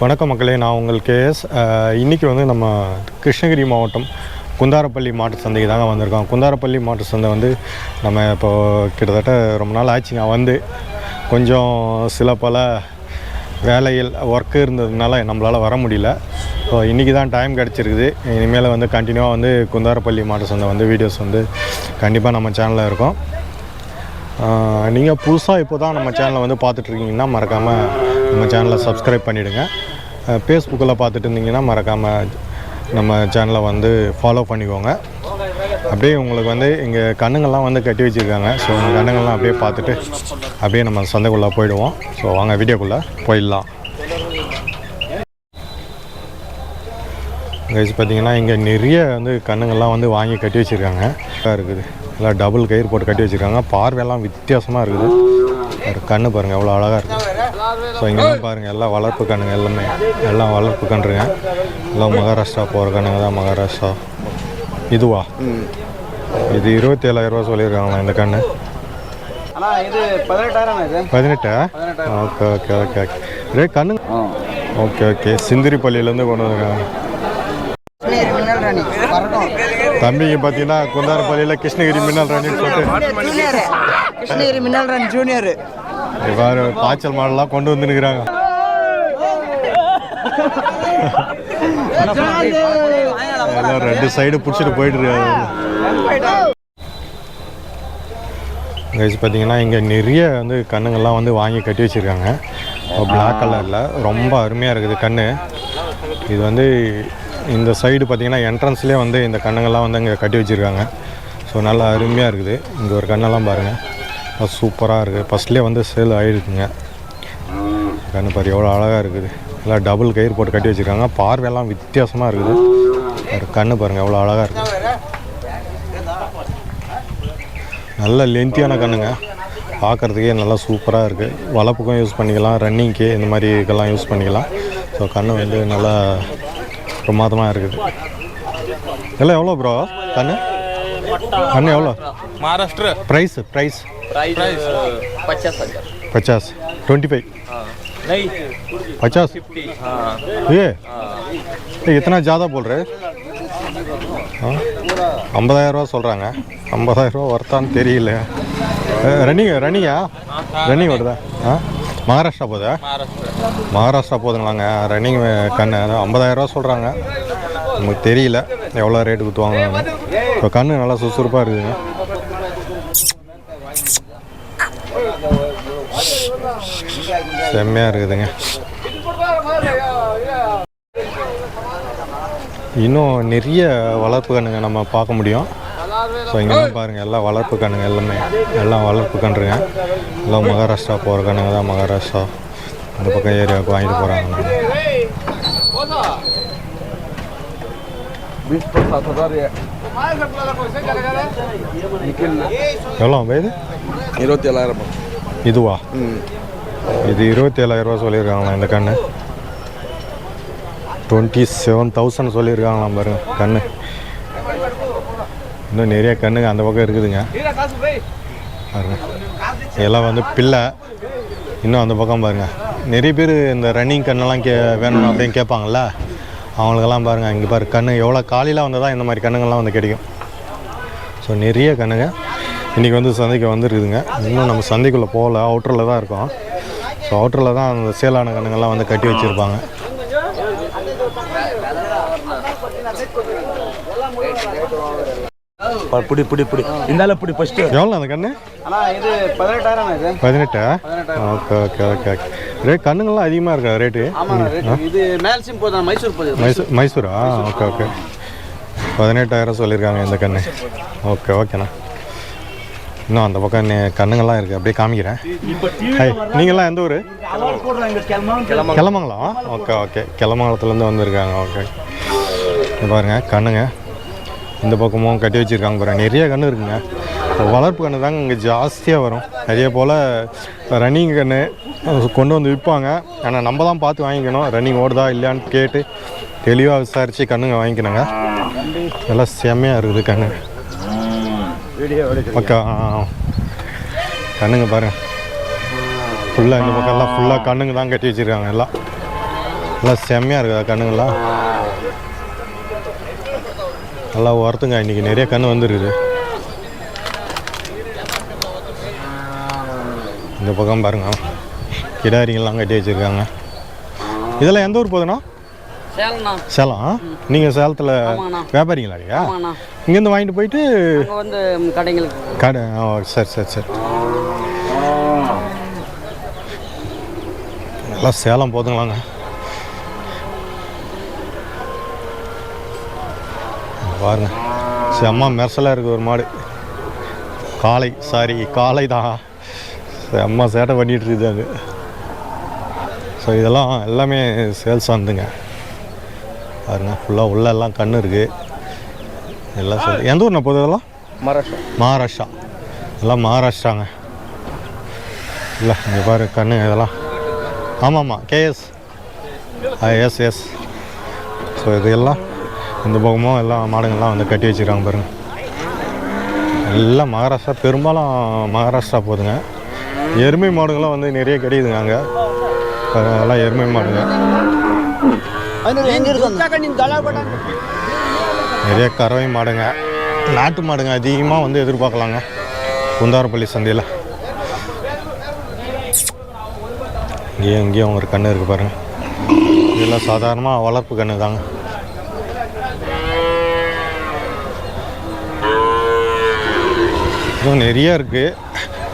வணக்கம் மக்களே நான் உங்கள் கேஎஸ் இன்றைக்கி வந்து நம்ம கிருஷ்ணகிரி மாவட்டம் குந்தாரப்பள்ளி மாட்டு சந்தைக்கு தாங்க வந்திருக்கோம். குந்தாரப்பள்ளி மாட்டு சந்தை வந்து நம்ம இப்போது கிட்டத்தட்ட ரொம்ப நாள் ஆச்சுங்க வந்து கொஞ்சம் சில பல வேலையில் ஒர்க்கு இருந்ததுனால நம்மளால் வர முடியல. ஸோ இன்றைக்கி தான் டைம் கிடச்சிருக்குது. இனிமேல் வந்து கண்டினியூவாக வந்து குந்தாரப்பள்ளி மாட்டு சந்தை வந்து வீடியோஸ் வந்து கண்டிப்பாக நம்ம சேனலில் இருக்கும். நீங்கள் புதுசாக இப்போ தான் நம்ம சேனலை வந்து பார்த்துட்ருக்கீங்கன்னா மறக்காமல் நம்ம சேனலை சப்ஸ்கிரைப் பண்ணிவிடுங்க ஃபேஸ்புக்கில் பார்த்துட்டு இருந்தீங்கன்னா மறக்காமல் நம்ம சேனலை வந்து ஃபாலோ பண்ணிக்கோங்க. அப்படியே உங்களுக்கு வந்து இங்கே கண்ணுங்கள்லாம் வந்து கட்டி வச்சுருக்காங்க. ஸோ அந்த கண்ணுங்கள்லாம் அப்படியே பார்த்துட்டு அப்படியே நம்ம சந்தைக்குள்ளே போயிடுவோம். ஸோ வாங்க வீடியோக்குள்ளே போயிடலாம். கைஸ் பார்த்தீங்கன்னா இங்கே நிறைய வந்து கண்ணுங்கள்லாம் வந்து வாங்கி கட்டி வச்சுருக்காங்க. இருக்குது. எல்லாம் டபுள் கயிறு போட்டு கட்டி வச்சுருக்காங்க. பார்வையெல்லாம் வித்தியாசமாக இருக்குது. ஒரு கண்ணு பாருங்கள் எவ்வளோ அழகாக இருக்குது ஸோ இங்கெல்லாம் பாருங்கள் எல்லாம் வளர்ப்பு கண்ணுங்க எல்லாமே. எல்லாம் வளர்ப்பு கன்றுங்க. எல்லாம் மகாராஷ்டிரா போகிற கண்ணுங்க தான் மகாராஷ்டிரா. இதுவா? இது இருபத்தி ஏழாயிரரூவா சொல்லியிருக்காங்களா இந்த கண்ணு? பதினெட்டா? Okay okay okay okay. ரே கண்ணு ஓகே ஓகே. சிந்திரிப்பள்ளியிலேருந்து கொண்டு வந்திருக்காங்க. தம்பிங்க பார்த்தீங்கன்னா குந்தாரப்பள்ளியில் கிருஷ்ணகிரி மின்னல் ராணின்னு சொல்லிட்டு கிருஷ்ணகிரி மின்னல் ராணி ஜூனியர். இவ்வாறு பாய்ச்சல் மாடெல்லாம் கொண்டு வந்துருக்குறாங்க எல்லாம் ரெண்டு சைடு பிடிச்சிட்டு போயிட்டு இருக்காங்க கைஸ் பார்த்தீங்கன்னா இங்கே நிறைய வந்து கண்ணுங்கள்லாம் வந்து வாங்கி கட்டி வச்சுருக்காங்க. பிளாக் கலரில் ரொம்ப அருமையாக இருக்குது கண்ணு. இது வந்து இந்த சைடு பார்த்தீங்கன்னா என்ட்ரன்ஸ்லேயே வந்து இந்த கண்ணுங்கள்லாம் வந்து இங்கே கட்டி வச்சுருக்காங்க. ஸோ நல்லா அருமையாக இருக்குது. இங்கே ஒரு கண்ணெல்லாம் பாருங்கள் அது சூப்பராக இருக்குது ஃபஸ்ட்லேயே வந்து சேல் ஆகிருக்குங்க கண்ணு பாரு எவ்வளோ அழகாக இருக்குது. எல்லாம் டபுள் கயிறு போட்டு கட்டி வச்சுருக்காங்க. பார்வையெல்லாம் வித்தியாசமாக இருக்குது. கண்ணு பாருங்கள் எவ்வளோ அழகாக இருக்குது நல்ல லென்த்தியான கண்ணுங்க. பார்க்குறதுக்கே நல்லா சூப்பராக இருக்குது வளப்புக்கும் யூஸ் பண்ணிக்கலாம். ரன்னிங்க்கு இந்த மாதிரி இதெல்லாம் யூஸ் பண்ணிக்கலாம். ஸோ கண்ணு வந்து நல்லா பிரமாதமாக இருக்குது. எல்லாம் எவ்வளோ ப்ரோ கண்ணு? கண்ணு எவ்வளோ மகாராஷ்டிரா. ப்ரைஸ் ப்ரைஸ் प्राइस पचास हजार पचास ट्वेंटी फाइव नहीं पचास हाँ ये ये इतना ज़्यादा बोल रहे हाँ ஐம்பதாயிரம் ரூபா சொல்கிறாங்க ஐம்பதாயிரம் ரூபா ஒர்த்தான்னு தெரியல ரன்னிங் ரன்னிங்கா ரன்னிங் வருதா ஆ மகாராஷ்டிரா போதா महाराष्ट्र மகாராஷ்டிரா போதுங்களாங்க ரன்னிங் கண்ணு ஐம்பதாயிரம் ரூபா சொல்கிறாங்க நமக்கு தெரியல எவ்வளோ ரேட்டு குத்துவாங்க இப்போ கண்ணு நல்லா சுறுசுறுப்பாக இருக்குதுங்க செம்மையாக இருக்குதுங்க. இன்னும் நிறைய வளர்ப்பு கண்ணுங்க நம்ம பார்க்க முடியும். ஸோ இங்கே பாருங்கள் எல்லாம் வளர்ப்பு கண்ணுங்க எல்லாமே. எல்லாம் வளர்ப்பு கன்றுங்க. எல்லாம் மகாராஷ்டிரா போகிற கண்ணுங்க தான் மகாராஷ்டிரா. அந்த பக்கம் ஏரியாவுக்கு வாங்கிட்டு போகிறாங்க எவ்வளோ வயது இருபத்தி ஏழாயிரம் இதுவா? இது இருபத்தி ஏழாயிரம் ரூபா சொல்லியிருக்காங்களா இந்த கண்ணு. டுவெண்ட்டி செவன் தௌசண்ட் சொல்லியிருக்காங்களாம் பாருங்க கண்ணு. இன்னும் நிறைய கண்ணுங்க அந்த பக்கம் இருக்குதுங்க. பாருங்க. இதெல்லாம் வந்து பிள்ளை. இன்னும் அந்த பக்கம் பாருங்க. நிறைய பேர் இந்த ரன்னிங் கண்ணெல்லாம் கே வேணும் அப்படின்னு கேட்பாங்கள்ல அவங்களுக்கெல்லாம் பாருங்கள் இங்கே பாரு கண்ணு எவ்வளோ காலையில் வந்தால் தான் இந்த மாதிரி கண்ணுங்கள்லாம் வந்து கிடைக்கும். ஸோ நிறைய கண்ணுங்க இன்றைக்கி வந்து சந்தைக்கு வந்துருக்குதுங்க. இன்னும் நம்ம சந்தைக்குள்ளே போகல அவுட்டரில் தான் இருக்கோம். ஸோ அவுட்டரில் தான் அந்த சேலான கண்ணுங்கள்லாம் வந்து கட்டி வச்சுருப்பாங்க. புடி புடி புடி. இந்தால புடி ஃபர்ஸ்ட் எவ்வளோ அந்த கண்ணு? அண்ணா இது பதினெட்டாயிரம் பதினெட்டா? Okay okay okay okay. Rate கண்ணுங்கள்லாம் அதிகமாக இருக்கா ரேட்டு? இது மேல் சிம் போதும் மைசூர் போகுது மைசூர். மைசூரா okay okay. பதினெட்டாயிரம் சொல்லியிருக்காங்க இந்த கண்ணு. ஓகே ஓகேண்ணா. இன்னும் அந்த பக்கம் நே- கண்ணுங்கள்லாம் இருக்குது அப்படியே காமிக்கிறேன். ஹாய் நீங்கள்லாம் எந்த ஊர்? கிளமங்கலம். Okay okay. கிளமங்கலத்துலேருந்து வந்திருக்காங்க. ஓகே. இங்க பாருங்க கண்ணுங்க. இந்த பக்கமும் கட்டி வச்சுருக்காங்க பாருங்க. நிறைய கன்று இருக்குங்க. வளர்ப்பு கன்று தாங்க இங்கே ஜாஸ்தியாக வரும். நிறைய போல் ரன்னிங் கன்று கொண்டு வந்து விற்பாங்க. ஆனால் நம்ம தான் பார்த்து வாங்கிக்கணும். ரன்னிங் ஓடுதா இல்லையான்னு கேட்டு தெளிவாக விசாரித்து கண்ணுங்க வாங்கிக்கணுங்க. எல்லாம் செம்மையாக இருக்குது கண்ணு பக்கா கண்ணுங்க பாருங்க. ஃபுல்லாக இந்த பக்கம்லாம் ஃபுல்லாக கண்ணுங்க தான் கட்டி வச்சுருக்காங்க எல்லாம். நல்லா செம்மையாக இருக்குதா கண்ணுங்கள்லாம் நல்லா ஒருத்துங்க இன்றைக்கி நிறைய கன்று வந்துருக்குது. இந்த பக்கம் பாருங்க. கிடாரிங்கெல்லாம் கட்டி வச்சுருக்காங்க. இதெல்லாம் எந்த ஊர் போகுதுண்ணா? சேலம் நீங்கள் சேலத்தில். வியாபாரிங்களா ஐயா ஆமாண்ணா. இங்கேருந்து வாங்கிட்டு போயிட்டு வந்து கடைங்களுக்கு. கடை ஓ சரி சரி சரி. எல்லாம் சேலம் போதுங்களாங்க பாருங்க. செம்ம மெர்சலாக இருக்குது ஒரு மாடு. காளை சாரி காளை தான் செம்ம சேட்டை பண்ணிகிட்டு இருக்குது அது. ஸோ இதெல்லாம் எல்லாமே சேல்ஸ் வந்துங்க பாருங்க ஃபுல்லாக உள்ள எல்லாம் கண்ணு இருக்குது எல்லாம் சொல்லி எந்த ஊர்ண்ணா போகுது இதெல்லாம்? மகாராஷ்டிரா. மகாராஷ்டிரா. எல்லாம் மகாராஷ்டிராங்க. இல்லை இங்கே பாரு கண்ணு இதெல்லாம். ஆமாம் ஆமாம் கேஎஸ் ஆ எஸ் எஸ். ஸோ இது எல்லாம் இந்த பக்கமும் எல்லாம் மாடுங்கள்லாம் வந்து கட்டி வச்சுருக்காங்க பாருங்க. எல்லாம் மகாராஷ்டிரா பெரும்பாலும் மகாராஷ்டிரா போகுதுங்க எருமை மாடுங்கள்லாம் வந்து நிறைய கிடைக்குதுங்க அங்கே. அதெல்லாம் எருமை மாடுங்க. நிறைய கறவை மாடுங்க. நாட்டு மாடுங்க அதிகமாக வந்து எதிர்பார்க்கலாங்க. குந்தாரப்பள்ளி சந்தையில். இங்கேயும் இங்கேயும் ஒரு கன்று இருக்குது பாருங்கள் இதெல்லாம் சாதாரணமாக வளர்ப்பு கன்று தாங்க இன்னும் நிறைய இருக்குது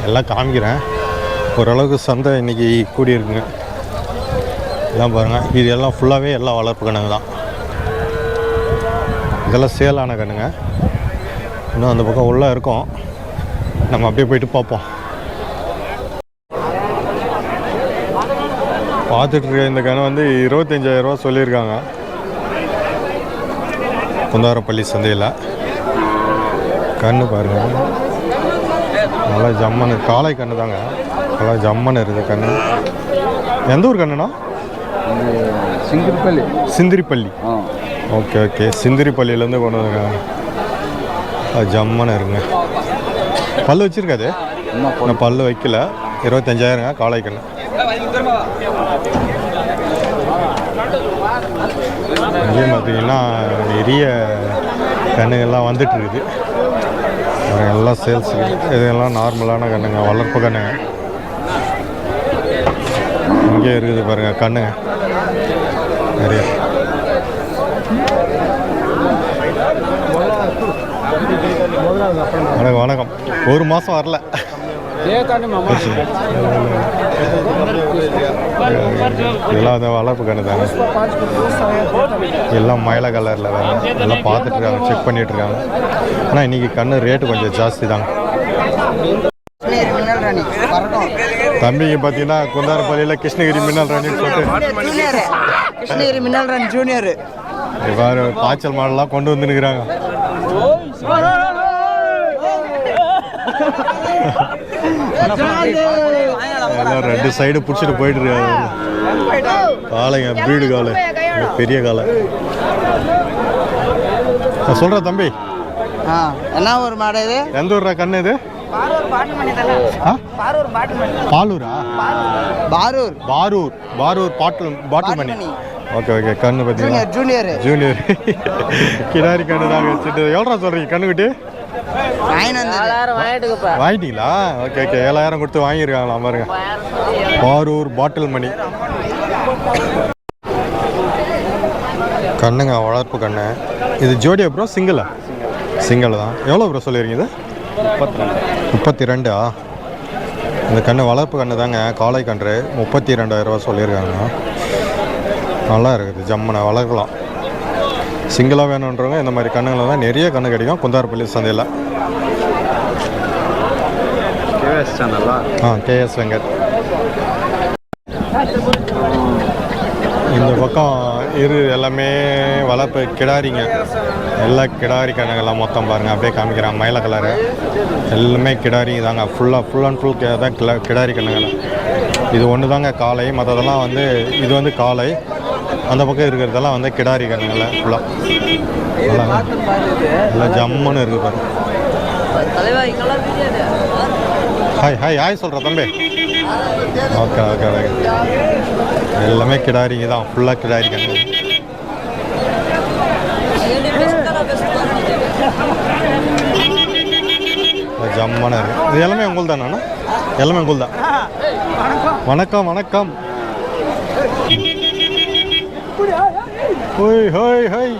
எல்லாம் காமிக்கிறேன். ஓரளவுக்கு சந்தை இன்னைக்கு கூடி இருக்குங்க எல்லாம் பாருங்கள் இது எல்லாம் ஃபுல்லாகவே எல்லாம் வளர்ப்பு கண்ணுங்க தான். இதெல்லாம் சேலான கண்ணுங்க. இன்னும் அந்த பக்கம் உள்ளே இருக்கும். நம்ம அப்படியே போயிட்டு பார்ப்போம். பார்த்துட்ருக்க இந்த கண் வந்து இருபத்தஞ்சாயிரரூவா சொல்லியிருக்காங்க. குந்தாரப்பள்ளி சந்தையில். கண்ணு பாருங்கள் நல்லா ஜம்மனு காளை கண்ணு தாங்க. நல்லா ஜம்மன் இருக்குது கண்ணு. எந்த ஊர் கண்ணுண்ணா? சிந்திரிப்பள்ளி. ஆ. Okay okay. சிந்திரிப்பள்ளியிலேருந்து கொண்டு வந்துருக்காங்க. ஜம்மன் இருங்க பல்லு வச்சிருக்காது? இன்னும் பல்லு வைக்கல. இருபத்தஞ்சாயிரங்க காளை கண்ணு. இங்கேயும் பார்த்தீங்கன்னா நிறைய கண்ணுங்கள்லாம் வந்துட்டு இருக்குது எல்லாம் சேல்ஸ் இதெல்லாம் நார்மலான கண்ணுங்க வளர்ப்பு கண்ணுங்க. இங்கே இருக்குது பாருங்கள் கண்ணுங்க நிறைய. வணக்கம் வணக்கம். ஒரு மாதம் வரல. இதெல்லாம் அந்த வளர்ப்பு கண்ணு தாங்க எல்லாம் மயில கலரில் வேறு எல்லாம் பார்த்துட்டு இருக்காங்க செக் பண்ணிட்டு இருக்காங்க ஆனால் இன்னைக்கு கண்ணு ரேட்டு கொஞ்சம் ஜாஸ்தி தாங்க தம்பிங்க பார்த்தீங்கன்னா குந்தாரப்பள்ளியில் கிருஷ்ணகிரி மின்னல் ராணின்னு சொல்லிட்டு. ஜூனியர் கிருஷ்ணகிரி மின்னல் ரன் ஜூனியர் இவ்வாறு பாய்ச்சல் மாடெல்லாம் கொண்டு வந்துருக்குறாங்க எல்லாம் ரெண்டு சைடு பிடிச்சிட்டு போயிட்டு இருக்காங்க. காளைங்க பீடு காலை பெரிய காலை நான் சொல்கிறேன் தம்பி. ஆ என்ன ஒரு மாடு இது? எந்த ஊர்ரா கண்ணு இது? பாட்டு தானே? பாட்டு பாலூரா? பாரூர். பாரூர். பாரூர் பாட்டில் பாட்டில் மணி. Okay okay. கண்ணு பார்த்தீங்கன்னா ஜூனியர் ஜூனியர் ஜூனியர் கிடாரி கண்ணு தாங்க வச்சுட்டு எவ்வளோ சொல்கிறீங்க கண்ணுக்குட்டி வாங்கிட்டீங்களா? Okay okay. ஏழாயிரம் கொடுத்து வாங்கியிருக்காங்களா பாருங்க. பாரூர் பாட்டில் மணி. கண்ணுங்க வளர்ப்பு கண்ணு. இது ஜோடியா ப்ரோ சிங்கிளா சிங்கிள் தான். எவ்வளோ ப்ரோ சொல்லியிருக்கீங்க இது? முப்பத்தி ரெண்டா. இந்த கண்ணு வளர்ப்பு கண்ணு தாங்க. காளை கன்று. முப்பத்தி ரெண்டாயிரம் ரூபா சொல்லியிருக்காங்க. நல்லா இருக்குது. ஜம்முனை வளர்க்கலாம். சிங்கிளாக வேணுன்றவங்க இந்த மாதிரி கண்ணுங்களை தான் நிறைய கண்ணு கிடைக்கும். குந்தாரப்பள்ளி சந்தையில். கேஎஸ் சேனலா? ஆ கேஎஸ் வெங்கட். இந்த பக்கம் இரு எல்லாமே வளர்ப்பு கிடாரிங்க. எல்லா கிடாரி கண்ணுங்கள்லாம் மொத்தம் பாருங்கள் அப்படியே காமிக்கிறாங்க. மயில கலரு எல்லாமே கிடாரிங்க தாங்க. ஃபுல்லாக ஃபுல் அண்ட் ஃபுல் தான் கிளா கிடாரி கண்ணுங்கள் இது ஒன்று தாங்க காளை மற்றதெல்லாம் வந்து இது வந்து காளை அந்த பக்கம் இருக்கிறதெல்லாம் வந்து கிடாரி கண்ணுங்கள ஃபுல்லாக எல்லாம் ஜம்முன்னு இருக்குது பாருங்க தலைவா இங்கெல்லாம் தெரியாது ஹாய் ஹாய் ஹாய் சொல்கிற தம்பி. ஓகே ஓகே ஓகே எல்லாமே கிடாரிங்க தான். ஃபுல்லாக கிடாரி கண்ணு ஜம்மான இருக்கு. இது எல்லாமே உங்கள் தானே எல்லாமே உங்கள் தான் வணக்கம் வணக்கம். ஹோய் ஹோய் ஹோய்.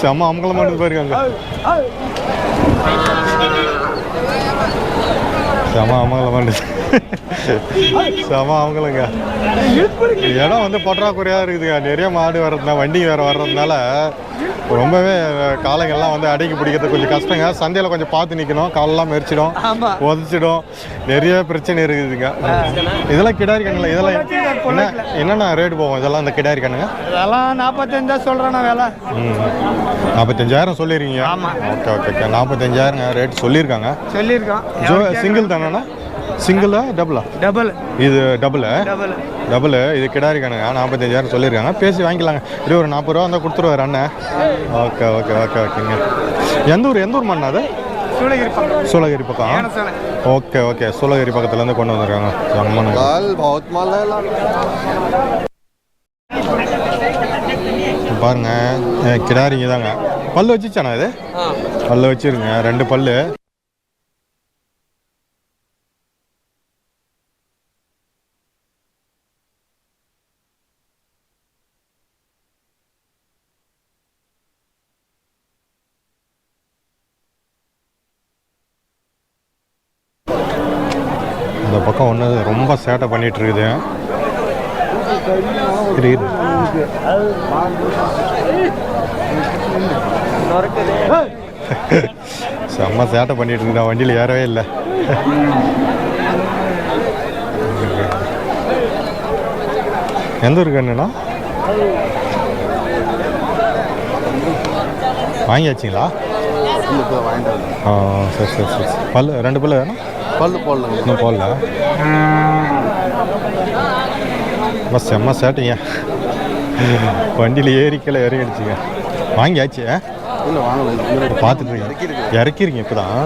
செம்ம அமங்கலமானது பாருங்க. அங்க செம அமங்கலமானது செம அமங்கலங்க இடம் வந்து பற்றாக்குறையாக இருக்குதுங்க. நிறைய மாடு வர்றதுனால வண்டி வேறு வர்றதுனால ரொம்பவே காளைங்கள்லாம் வந்து அடக்கி பிடிக்கிறது கொஞ்சம் கஷ்டங்க. சந்தையில் கொஞ்சம் பார்த்து நிற்கணும் காலெல்லாம் மெரிச்சிடும் உதச்சிடும். நிறைய பிரச்சனை இருக்குதுங்க. இதெல்லாம் கிடாரி கண்ணில் இதெல்லாம் என்ன என்னென்ன ரேட் போகும்? இதெல்லாம் இந்த கிடாரி கண்ணுங்க? இதெல்லாம் நாற்பத்தஞ்சா சொல்கிறேண்ணா வேலை. ம். நாற்பத்தஞ்சாயிரம் சொல்லியிருக்கீங்க ஓகே ஓகே ஓகே. நாற்பத்தஞ்சாயிரங்க ரேட் சொல்லியிருக்காங்க. சொல்லியிருக்கோம். சிங்கிள் தானேண்ணா சிங்கிளா டபுளா டபுள் இது டபுள் டபுள் டபுள் இது கிடாரி கணக்கா. நாற்பத்தஞ்சாயிரம் சொல்லியிருக்காங்க. பேசி வாங்கிக்கலாங்க. இது ஒரு நாற்பது ரூபா வந்தால் கொடுத்துருவாரு அண்ணன் ஓகே ஓகே ஓகே ஓகேங்க. எந்த ஊர் எந்த ஊர் மண்ணா அது? சூளகிரி பக்கம். Okay okay. சூளகிரி பக்கத்துலேருந்து கொண்டு வந்திருக்காங்க. பாருங்க. கிடாரிங்க தாங்க. பல்லு வச்சுச்சாண்ணா இது? பல்லு வச்சுருங்க. ரெண்டு பல்லு. இந்த பக்கம் ஒன்று ரொம்ப சேட்டை பண்ணிட்டு இருக்குது இரு, இரு. செம்ம சேட்டை பண்ணிட்டு இருந்தா வண்டியில் ஏறவே இல்லை. எந்த ஊருக்கு அண்ணா வாங்கியாச்சிங்களா? ஆ சரி சரி சரி. பல்லு ரெண்டு பல்லு வேணும்? பல்லு போடல இன்னும் போடல? பஸ் செம்ம சேட்டிங்க. வண்டியில் ஏறிக்கல இறங்கிடுச்சுங்க. வாங்கியாச்சு இல்லை வாங்கல பார்த்துட்டு இருக்கீங்க. இறக்கிருங்க இப்போ தான்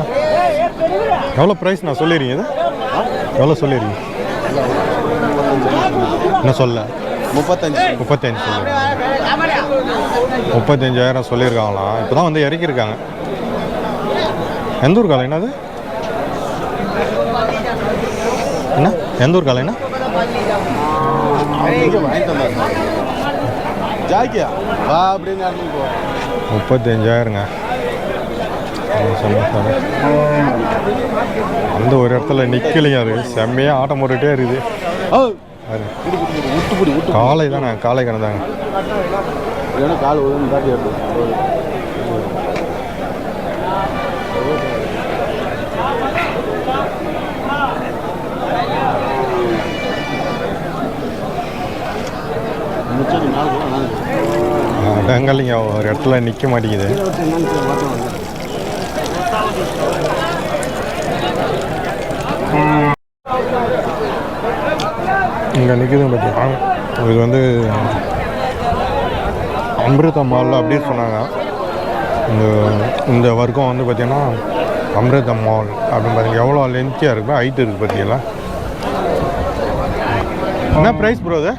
எவ்வளோ ப்ரைஸ் நான் சொல்லிடுறீங்க இது? எவ்வளோ சொல்லிடுறீங்க? என்ன சொல்ல? முப்பத்தஞ்சு. முப்பத்தஞ்சு சொல்லுங்க முப்பத்தஞ்சாயிரம் சொல்லியிருக்காங்களா இப்போ தான் வந்து இறக்கியிருக்காங்க. எந்த ஊர் காலம் என்னது? என்ன? எந்த ஊர் காலைண்ணா? ஜாக்கியா? வா அப்படின்னு முப்பத்தஞ்சாயிரங்க. அந்த ஒரு இடத்துல நிற்கலைங்க அது. செம்மையாக ஆட்டம் போட்டுகிட்டே இருக்குது. காலை தானே காலை இல்லைன்னா கால் அடங்கலைங்க ஒரு இடத்துல நிற்க மாட்டேங்குது. இங்கே நிற்குதுங்க பார்த்தீங்கன்னா இது வந்து அமிர்த மால் அப்படின்னு சொன்னாங்க. இந்த இந்த வர்க்கம் வந்து பார்த்தீங்கன்னா அமிர்த மால் அப்படின்னு பார்த்தீங்க எவ்வளோ லென்த்தியாக இருக்குது ஹைட் இருக்குது பார்த்தீங்களா என்ன ப்ரைஸ் ப்ரோ அது?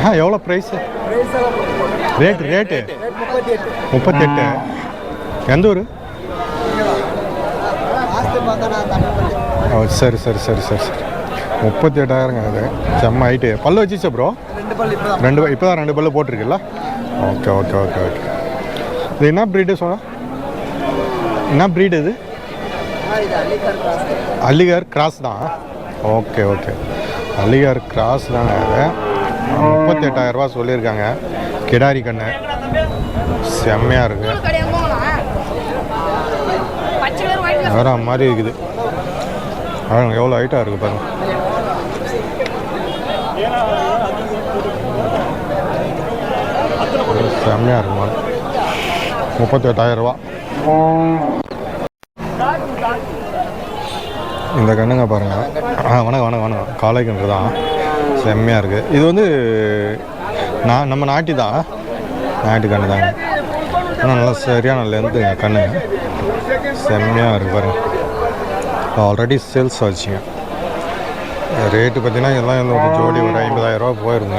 ஆ எவ்வளோ ப்ரைஸு ரேட்டு ரேட்டு முப்பத்தெட்டு எந்த ஊர் ஓ சரி சரி சரி சரி சரி முப்பத்தி எட்டாயிரங்க அது செம்ம ஹைட்டு பல்லு வச்சிச்சா ப்ரோ ரெண்டு இப்போ தான் ரெண்டு பல்லு போட்டிருக்குல்ல ஓகே ஓகே ஓகே ஓகே இது என்ன ப்ரீடு சொன்ன என்ன ப்ரீடு இது அலிகார் கிராஸ் தான் ஓகே ஓகே அலிகார் கிராஸ் தாங்க முப்பத்தி எட்டாயிரரூபா சொல்லியிருக்காங்க. கிடாரி கண்ணு. செம்மையாக இருக்கு. வேற மாதிரி இருக்குது. பாருங்க எவ்வளோ ஹைட்டாக இருக்குது பாருங்க. செம்மையாக இருக்கு மாடு முப்பத்தி எட்டாயிரரூபா இந்த கண்ணுங்க பாருங்க. ஆ வணக்கம் வணக்கம் வணக்கம். காலை கன்று தான். செம்மையாக இருக்குது இது வந்து நான் நம்ம நாட்டி தான். நாட்டு கண்ணு தாங்க ஆனால் நல்லா சரியான லென்த்துங்க கண்ணுங்க செம்மையாக இருக்குது பாருங்க. ஆல்ரெடி சேல்ஸ் ஆச்சுங்க. ரேட்டு பார்த்தீங்கன்னா எல்லாம் ஒரு ஜோடி ஒரு ஐம்பதாயிரரூபா போயிருங்க.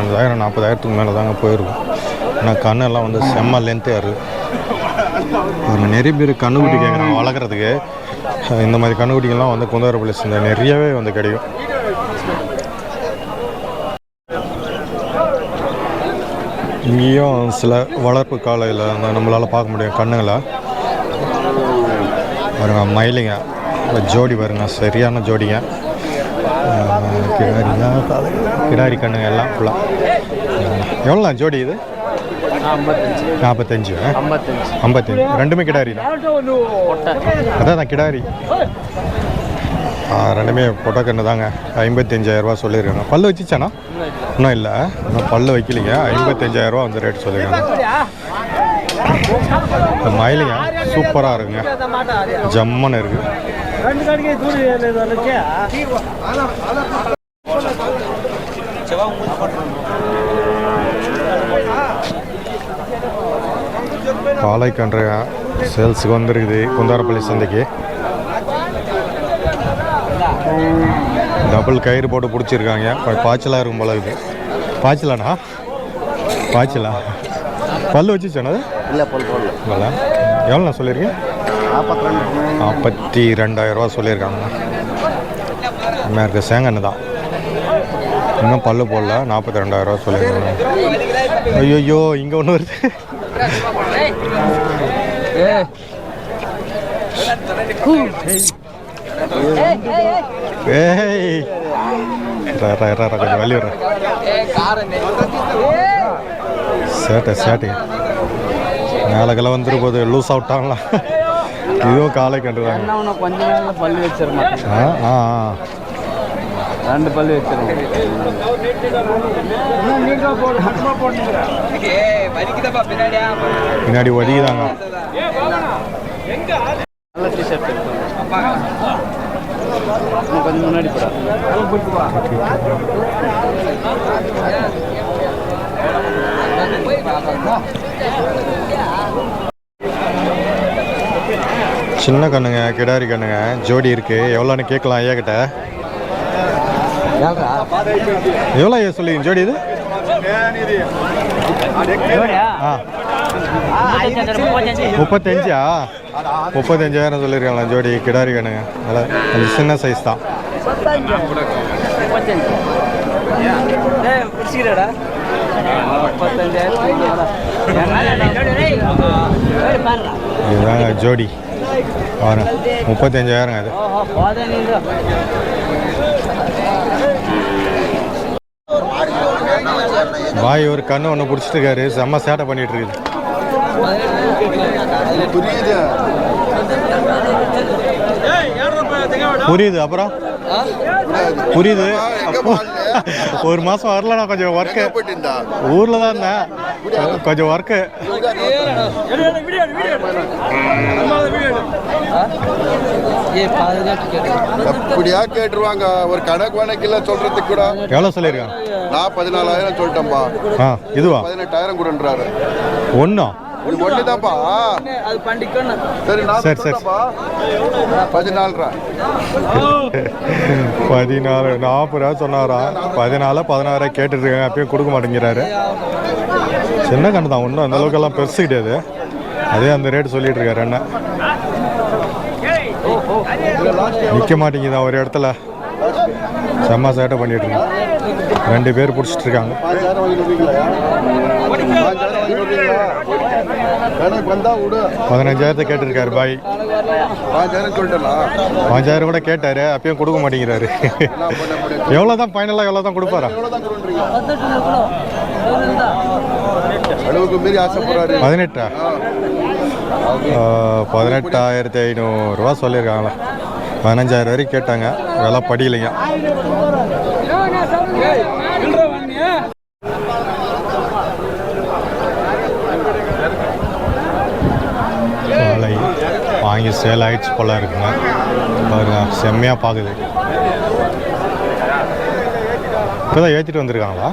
ஐம்பதாயிரம் நாற்பதாயிரத்துக்கு மேலே தாங்க போயிருக்கும். ஆனால் கண்ணெல்லாம் வந்து செம்ம லென்த்தாக இருக்குது பாருங்க நிறைய பேர் கண்ணுக்குட்டி கேட்குறாங்க வளர்க்குறதுக்கு. இந்த மாதிரி கண்ணுக்குட்டிகள்லாம் வந்து குந்தவரப்பள்ளி சந்தை நிறையவே வந்து கிடைக்கும். இங்கேயும் சில வளர்ப்பு காலையில் அந்த நம்மளால் பார்க்க முடியும் கண்ணுங்களை. பாருங்க மயிலுங்க. ஜோடி பாருங்க சரியான ஜோடிங்க. ஆஹ் கிடாரிங்க. கிடாரி கண்ணுங்க எல்லாம் ஃபுல்லாக எவ்வளோ ஜோடி இது? நாற்பத்தஞ்சு ஐம்பத்தஞ்சு. ரெண்டுமே கிடாரி தான். அதான் தான் கிடாரி. ஆ, ரெண்டுமே பொட்டக்கண்ணு தாங்க. ஐம்பத்தஞ்சாயிரரூபா சொல்லியிருக்காங்க. பல்லு வச்சுச்சானா இன்னும் இல்லை. இன்னும் பல்லு வைக்கலைங்க. ஐம்பத்தஞ்சாயிரரூபா வந்து ரேட் சொல்லியிருக்காங்க. மயிலுங்க சூப்பராக இருக்குங்க. ஜம்மன்னு இருக்குது பாலை கன்று சேல்ஸுக்கு வந்துருக்குது குந்தாரப்பள்ளி சந்தைக்கு டபுள் கயிறு போட்டு பிடிச்சிருக்காங்க பாய்ச்சலாக இருக்கும் போல இருக்குது பாய்ச்சலாண்ணா பாய்ச்சலா பல்லு வச்சு சொன்னது இல்லை பொல் பொல் எவ்வளோண்ணா சொல்லியிருக்கீங்க நாற்பத்தி ரெண்டு நாற்பத்தி ரெண்டாயிரரூவா சொல்லியிருக்காங்க அம்மையாக இருக்க சேங்கன்னு தான் இன்னும் பல்லு போடல நாற்பத்தி ரெண்டாயிரரூவா சொல்லியிருக்காங்க ஐயோ இங்கே ஒன்று வருது கொஞ்சம் வழி விடுறேன் சேட்டை சேட்டை மேலக்கெல்லாம் வந்துரு போது லூஸ் அவுட்டாங்களா இதுவும் காலை கண்டுதாங்க கொஞ்ச நேரம் பல்லு வச்சிருந்தேன் ஆ ஆ. ரெண்டு பல்லு வச்சிருந்தேன் பின்னாடி ஒதுக்கிதாங்க. கொஞ்சம் முன்னாடி போடா சின்ன கண்ணுங்க கிடாரி கண்ணுங்க ஜோடி இருக்கு. எவ்வளோன்னு கேட்கலாம் ஐயா கிட்ட எவ்வளோ ஐயா சொல்லி ஜோடி இது? முப்பத்தஞ்சா. முப்பத்தஞ்சாயிரம் சொல்லியிருக்காங்களா ஜோடி? கிடாரி நல்லா கொஞ்சம் சின்ன சைஸ் தான். இதுதாங்க ஜோடி. முப்பத்தஞ்சாயிரம் அது. பாய் ஒரு கண்ணு ஒன்று பிடிச்சிட்டு இருக்காரு செம்ம சேட்டை பண்ணிட்டு இருக்குது புரியுது புரியுது அப்புறம்? புரியுது. அப்போ ஒரு மாதம் வரலண்ணா கொஞ்சம் ஒர்க்கு ஊரில் தான் இருந்தேன். கொஞ்சம் ஒர்க்கு அப்படியா கேட்டுருவாங்க ஒரு கணக்கு வணக்கில் சொல்றதுக்கு கூட எவ்வளோ சொல்லியிருக்காங்க நான் பதினாலாயிரம் சொல்லிட்டேன்பா ஆ இதுவா பதினெட்டாயிரம் கொடுன்றாரு ஒன்றும் உனக்கு ஒன்று தான்ப்பா அது பண்டிக்கணும் சரி நான் சரி, சரி. பதினாலுரூவா பதினாலு நாற்பது ரூபா சொன்னாரா பதினாலு பதினாறு கேட்டுருக்காங்க அப்பயும் கொடுக்க மாட்டேங்கிறாரு சின்ன கண்ணு தான் ஒன்றும் அந்த அளவுக்கெல்லாம் பெருசு கிடையாது. அதே அந்த ரேட் சொல்லிட்டு இருக்காரு என்ன நிற்க மாட்டேங்குதா ஒரு இடத்துல செம்ம சேட்டை பண்ணிட்டு இருக்கு ரெண்டு பேர் பிடிச்சிட்டு இருக்காங்க. பதினஞ்சாயிரத்தை கேட்டிருக்காரு பாய். பாஞ்சாயிரம் கூட கேட்டாரு அப்பயும் கொடுக்க மாட்டேங்கிறாரு. எவ்வளோதான் எவ்வளோ தான் ஃபைனலாக எவ்வளோ தான் கொடுப்பாரா? அளவுக்கு மீறி ஆசைப்படுறாரு. பதினெட்டா? பதினெட்டாயிரத்தி ஐநூறுரூவா சொல்லியிருக்காங்களா? பதினஞ்சாயிரம் வரைக்கும் கேட்டாங்க. விலை படியலைங்க வாங்கி சேல் ஆயிடுச்சு போல இருக்குங்க. பாருங்க செம்மையாக பார்க்குது இப்போ தான் ஏற்றிட்டு வந்திருக்காங்களா?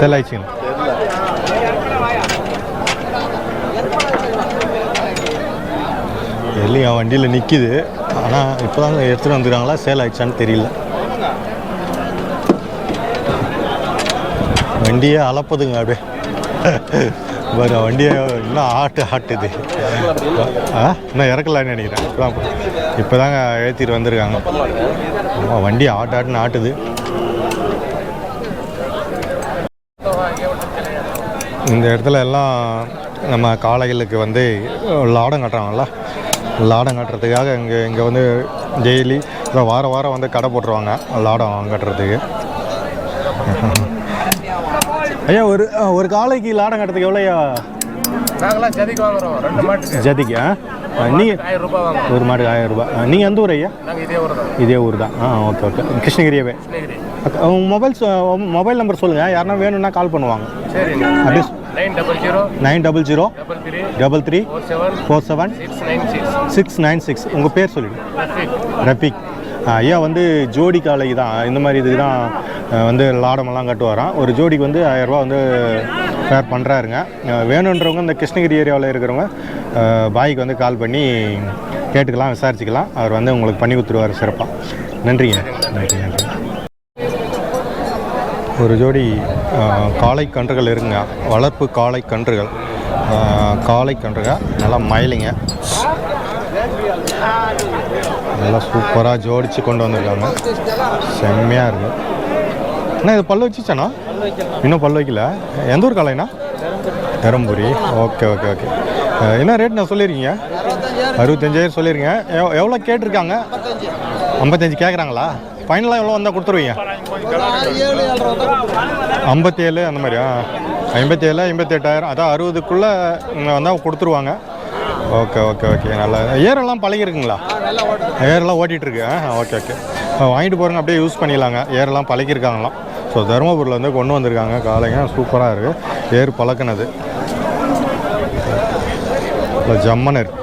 செல் ஆயிடுச்சுங்க. இல்லைங்க வண்டியில் நிற்கிது ஆனால் இப்போ தான் எடுத்துகிட்டு வந்துருக்காங்களா? சேல் ஆயிடுச்சான்னு தெரியல. வண்டியே அளப்பதுங்க அப்படியே. பாரு வண்டியை இன்னும் ஆட்டு ஆட்டுது. ஆ? இன்னும் இறக்கலான்னு நினைக்கிறேன். இப்போ தான் தாங்க ஏற்றிட்டு வந்திருக்காங்க. ஆமாம் வண்டி ஆட்டு ஆட்டுன்னு ஆட்டுது. இந்த இடத்துல எல்லாம் நம்ம காளைகளுக்கு வந்து லாடம் கட்டுறாங்கல்ல? லாடம் கட்டுறதுக்காக இங்கே இங்கே வந்து டெய்லி இல்லை வாரம் வாரம் வந்து கடை போட்டுருவாங்க லாடம் கட்டுறதுக்கு. ஐயா ஒரு ஒரு காளைக்கு லாடம் கட்டுறதுக்கு எவ்வளோயா நாங்களாம் ஜதிக்கு வாங்குறோம். ரெண்டு மாட்டுக்கு. ஜதிக்கு ஆ? நீங்கள் ஒரு மாடு ஆயிரம் ரூபாய் நீங்கள் எந்த ஊர் ஐயா? இதே ஒரு தான். இதே ஊர் தான். ஆ ஓகே ஓகே. கிருஷ்ணகிரியாவே கிருஷ்ணகிரி. அக்கா, உங்க மொபைல் மொபைல் நம்பர் சொல்லுங்கள் யாருன்னா வேணும்னா கால் பண்ணுவாங்க. அப்படியே nine double zero nine double zero double three four seven six nine six உங்கள் பேர் சொல்லிடு ரஃபீக். ஐயா வந்து ஜோடி காளைக்கு தான். இந்த மாதிரி இதுக்கு தான் வந்து லாடமெல்லாம் கட்டுவாராம். ஒரு ஜோடிக்கு வந்து ஆயிரரூபா வந்து ஃபேர் பண்ணுறாருங்க வேணுன்றவங்க இந்த கிருஷ்ணகிரி ஏரியாவில் இருக்கிறவங்க பாய்க்கு வந்து கால் பண்ணி கேட்டுக்கலாம் விசாரிச்சுக்கலாம். அவர் வந்து உங்களுக்கு பண்ணி கொடுத்துருவார் சிறப்பாக நன்றிங்க. நன்றி நன்றி ஒரு ஜோடி காளை கன்றுகள் இருக்குங்க வளர்ப்பு காளை கன்றுகள். காளை கன்றுகள் நல்லா மயிலுங்க. நல்லா சூப்பராக ஜோடிச்சு கொண்டு வந்திருக்காங்க. செம்மையாக இருக்கு. அண்ணா இது பல்லு வச்சுச்சாண்ணா இன்னும் பல்லு வைக்கல. எந்த ஊர் காலைண்ணா தருமபுரி ஓகே ஓகே ஓகே. என்ன ரேட் நான் சொல்லியிருக்கீங்க அறுபத்தஞ்சாயிரம் சொல்லியிருக்கீங்க எவ்வளோ கேட்டிருக்காங்க? ஐம்பத்தஞ்சு. கேட்குறாங்களா ஃபைனலாக எவ்வளோ வந்தால் கொடுத்துருவீங்க? ஐம்பத்தேழு அந்த மாதிரியா ஐம்பத்தேழு ஐம்பத்தெட்டாயிரம் அதான் அறுபதுக்குள்ளே வந்தால் கொடுத்துருவாங்க. ஓகே ஓகே ஓகே நல்லா. ஏரெல்லாம் பழகிருக்குங்களா? ஏரெல்லாம் ஓட்டிகிட்ருக்கு ஆ ஓகே ஓகே. வாங்கிட்டு போகிறவங்க அப்படியே யூஸ் பண்ணிடலாங்க. ஏரெல்லாம் பழகிருக்காங்களாம். ஸோ தருமபுரியில் வந்து கொண்டு வந்திருக்காங்க. காலைங்க சூப்பராக இருக்குது ஏர் பழக்கினது. ஜம்மன் இருக்குது